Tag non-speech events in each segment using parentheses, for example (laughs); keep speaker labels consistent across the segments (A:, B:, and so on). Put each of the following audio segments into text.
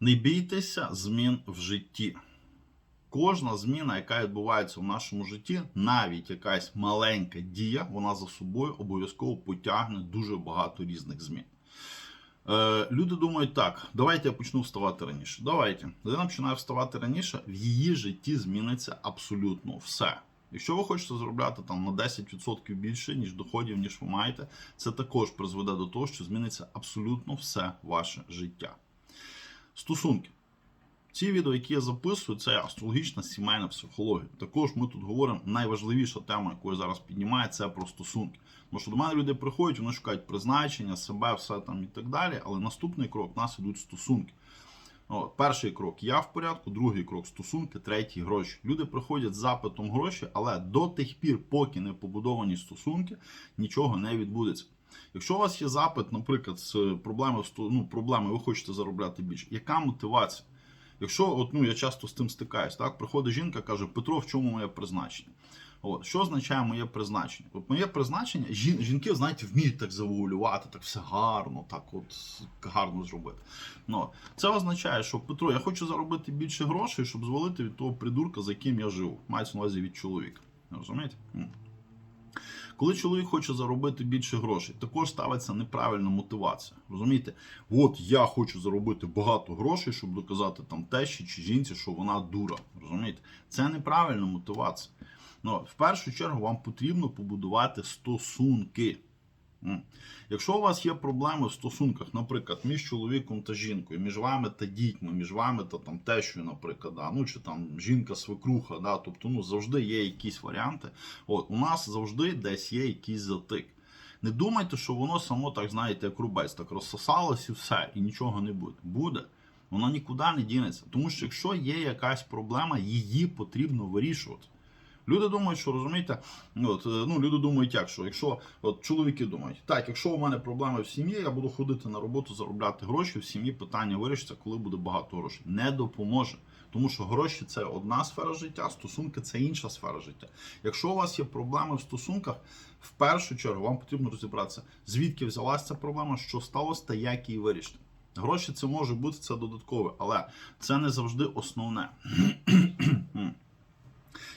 A: Не бійтеся змін в житті. Кожна зміна, яка відбувається в нашому житті, навіть якась маленька дія, вона за собою обов'язково потягне дуже багато різних змін. Е, люди думають так, давайте я почну вставати раніше. Давайте. Людина починає вставати раніше, в її житті зміниться абсолютно все. Якщо ви хочете заробляти там на 10% більше, ніж доходів, ніж ви маєте, це також призведе до того, що зміниться абсолютно все ваше життя. Стосунки. Ці відео, які я записую, це астрологічна сімейна психологія. Також ми тут говоримо найважливіша тема, яку я зараз піднімаю, це про стосунки. Тому що до мене люди приходять, вони шукають призначення, себе, все там і так далі. Але наступний крок в нас ідуть стосунки. От, перший крок я в порядку, другий крок стосунки, третій гроші. Люди приходять з запитом гроші, але до тих пір, поки не побудовані стосунки, нічого не відбудеться. Якщо у вас є запит, наприклад, з проблеми, ну, проблеми, ви хочете заробляти більше, яка мотивація? Якщо от, ну, я часто з тим стикаюсь, так, приходить жінка, каже, Петро, в чому моє призначення? От, Що означає моє призначення? От Моє призначення, жін, жінки, знаєте, вміють так завуалювати, так все гарно, так от гарно зробити. Ну, Це означає, що Петро, я хочу заробити більше грошей, щоб звалити від того придурка, за яким я живу. Мається на увазі від чоловіка. Розумієте? Коли чоловік хоче заробити більше грошей, також ставиться неправильна мотивація. Розумієте? От я хочу заробити багато грошей, щоб доказати там тещі чи жінці, що вона дура. Розумієте? Це неправильна мотивація. Ну, в першу чергу вам потрібно побудувати стосунки. Якщо у вас є проблеми в стосунках, наприклад, між чоловіком та жінкою, між вами та дітьми, між вами та там тещою, наприклад, да, ну чи там жінка-свекруха, да, тобто ну, завжди є якісь варіанти. От, у нас завжди десь є якийсь затик. Не думайте, що воно само, так знаєте, як рубець, так розсосалось і все, і нічого не буде. Буде. Воно нікуди не дінеться. Тому що якщо є якась проблема, її потрібно вирішувати. Люди думають, що розумієте, от, е, ну люди думають, як що якщо от чоловіки думають, так, якщо у мене проблеми в сім'ї, я буду ходити на роботу, заробляти гроші, в сім'ї питання вирішиться, коли буде багато грошей. Не допоможе. Тому що гроші це одна сфера життя, стосунки це інша сфера життя. Якщо у вас є проблеми в стосунках, в першу чергу вам потрібно розібратися, звідки взялася ця проблема, що сталося та як її вирішити. Гроші це може бути це додаткове, але це не завжди основне. (clears throat)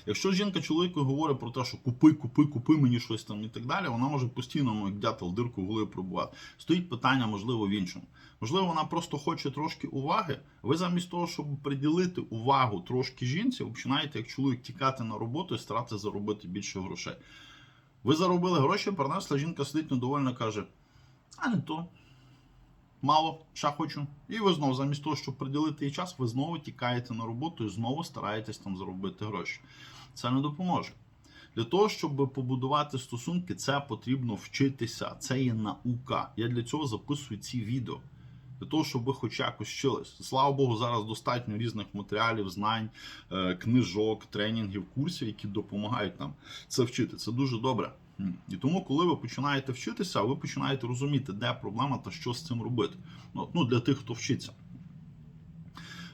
A: Якщо жінка чоловіку говорить про те, що купи, купи, купи мені щось там і так далі, вона може постійно, ну, як дятел, дирку в голові пробувати. Стоїть питання, можливо, в іншому. Можливо, вона просто хоче трошки уваги. Ви замість того, щоб приділити увагу трошки жінці, починаєте як чоловік тікати на роботу і старатися заробити більше грошей. Ви заробили гроші, принесла, жінка сидить недовольна, каже: а не то. Мало, ще хочу. І ви знову, замість того, щоб приділити їй час, ви знову тікаєте на роботу і знову стараєтесь там заробити гроші. Це не допоможе. Для того, щоб побудувати стосунки, це потрібно вчитися. Це є наука. Я для цього записую ці відео. Для того, щоб ви хоч якось вчились. Слава Богу, зараз достатньо різних матеріалів, знань, е, книжок, тренінгів, курсів, які допомагають нам це вчити. Це дуже добре. І тому, коли ви починаєте вчитися, ви починаєте розуміти, де проблема та що з цим робити. Ну, ну для тих, хто вчиться.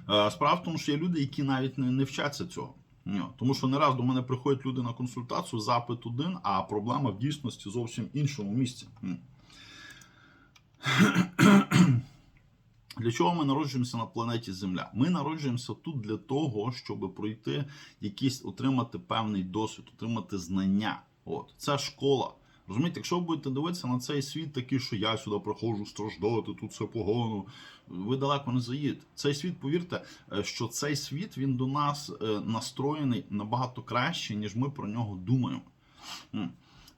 A: Е, Справа в тому, що є люди, які навіть не, не вчаться цього. Тому що не раз до мене приходять люди на консультацію, запит один, а проблема в дійсності зовсім іншому місці. (clears throat) Для чого ми народжуємося на планеті Земля? Ми народжуємося тут для того, щоб пройти якийсь, отримати певний досвід, отримати знання. От, це школа. Розумієте, якщо ви будете дивитися на цей світ, такий, що я сюди проходжу страждати, тут все погано, ви далеко не заїдете. Цей світ, повірте, е, що цей світ він до нас е, настроєний набагато краще, ніж ми про нього думаємо.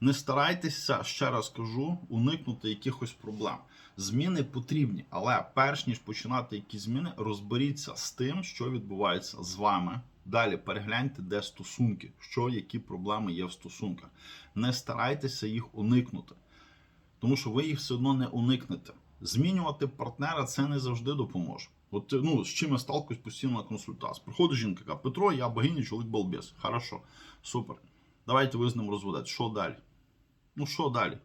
A: Не старайтеся, ще раз кажу, уникнути якихось проблем. Зміни потрібні, але перш ніж починати якісь зміни, розберіться з тим, що відбувається з вами. Далі перегляньте, де стосунки, що які проблеми є в стосунках. Не старайтеся їх уникнути, тому що ви їх все одно не уникнете. Змінювати партнера це не завжди допоможе. От ну, з чим я сталкуюсь постійно на консультації. Приходить жінка, каже, Петро, я богиня, чоловік балбес. Хорошо, супер. Давайте ви з ним розведете. Що далі? Ну що далі?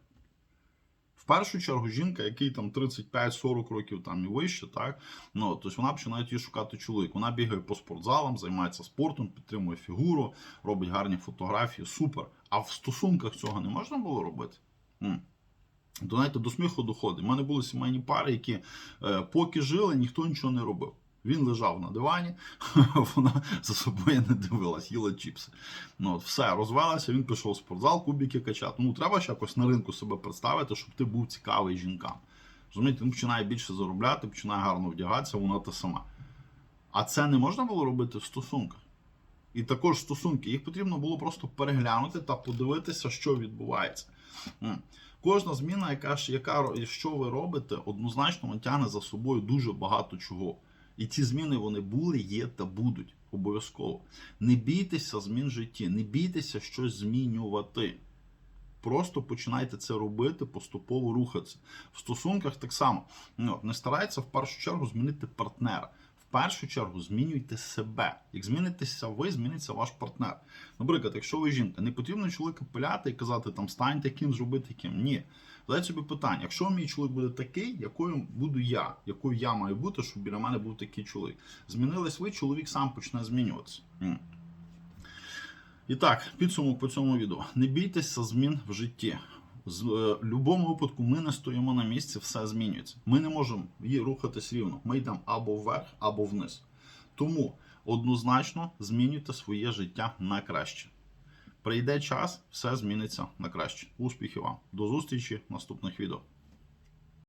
A: В першу чергу жінка, який там 35-40 років там і вище, так ну тобто вона починає її шукати чоловік. Вона бігає по спортзалам, займається спортом, підтримує фігуру, робить гарні фотографії, супер. А в стосунках цього не можна було робити. М. То знаєте, до сміху доходить. У мене були сімейні пари, які е, поки жили, ніхто нічого не робив. Він лежав на дивані, (laughs) вона за собою не дивилась, їла чіпси. Ну, от, все, розвелася, він пішов в спортзал, кубики качати. Ну, треба ж якось на ринку себе представити, щоб ти був цікавий жінкам. Розумієте, він починає більше заробляти, починає гарно вдягатися, вона та сама. А це не можна було робити в стосунках. І також стосунки, їх потрібно було просто переглянути та подивитися, що відбувається. Кожна зміна, яка яка що ви робите, однозначно тягне за собою дуже багато чого. І ці зміни вони були, є та будуть обов'язково. Не бійтеся змін житті, не бійтеся щось змінювати. Просто починайте це робити, поступово рухатися. В стосунках так само. Ну, не старайтеся в першу чергу змінити партнера. Першу чергу змінюйте себе. Як змінитеся ви, зміниться ваш партнер. Наприклад, якщо ви жінка, не потрібно чоловіка пиляти і казати, там стань таким, зроби таким. Ні. Задайте собі питання: якщо мій чоловік буде такий, якою буду я, якою я маю бути, щоб біля мене був такий чоловік. Змінились ви, чоловік сам почне змінюватися. І так, підсумок по цьому відео. Не бійтеся змін в житті. З е, будь-якому випадку ми не стоїмо на місці, все змінюється. Ми не можемо її рухатись рівно. Ми йдемо або вверх, або вниз. Тому однозначно змінюйте своє життя на краще. Прийде час, все зміниться на краще. Успіхів вам! До зустрічі в наступних відео.